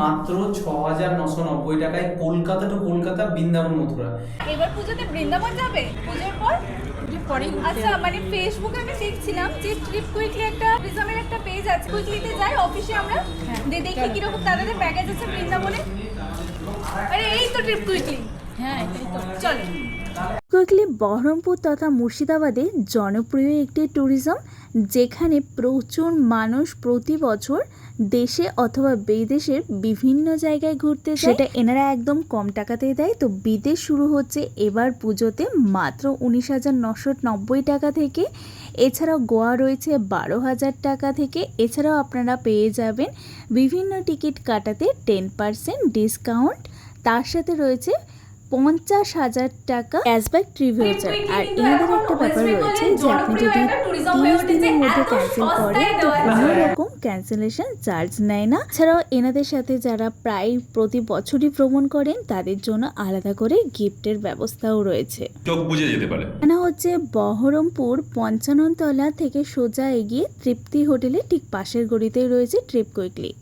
মাত্র ছ হাজার নশো নব্বই টাকায় কলকাতা টু কলকাতা বৃন্দাবন মথুরা। এবার পুজোতে বৃন্দাবন যাবে? পুজোর পর? আচ্ছা মানে ফেসবুকে আমি দেখছিলাম যে ট্রিপ কুইকলি একটা ট্যুরিজমের একটা পেজ আছে। কুইকলিতে যাই অফিসে আমরা। দিয়ে দেখি কীরকম তাদের প্যাকেজ আছে বৃন্দাবনে। আরে এই তো ট্রিপ কুইকলি হ্যাঁ এটাই তো। চলো। কুইকলি বহরমপুর তথা মুর্শিদাবাদে জনপ্রিয় একটি ট্যুরিজম যেখানে প্রচুর মানুষ প্রতি বছর দেশে অথবা বিদেশের বিভিন্ন জায়গায় ঘুরতে সেটা এনারা একদম কম টাকাতেই দেয়। তো বিদেশ শুরু হচ্ছে এবার পুজোতে মাত্র উনিশ হাজার নশো নব্বই টাকা থেকে। এছাড়াও গোয়া রয়েছে বারো হাজার টাকা থেকে। এছাড়াও আপনারা পেয়ে যাবেন বিভিন্ন টিকিট কাটাতে টেন পার্সেন্ট ডিসকাউন্ট। তার সাথে রয়েছে পঞ্চাশ হাজার টাকা ক্যাশব্যাক ট্রি ভাউচার আর এনাদের একটা ব্যাপার রয়েছে যে আপনি যদি তিরিশ দিনের মধ্যে ক্যান্সেল করেন তো কোনো রকম ক্যান্সেলেশন চার্জ নেয় না। ছাড়াও এনাদের সাথে যারা প্রায় প্রতি বছরই ভ্রমণ করেন তাদের জন্য আলাদা করে গিফটের ব্যবস্থাও রয়েছে। চোখ বুঝে যেতে পারে। হচ্ছে বহরমপুর পঞ্চাননতলা থেকে সোজা এগিয়ে তৃপ্তি হোটেলে ঠিক পাশের গড়িতেই রয়েছে ট্রিপ কুইকলি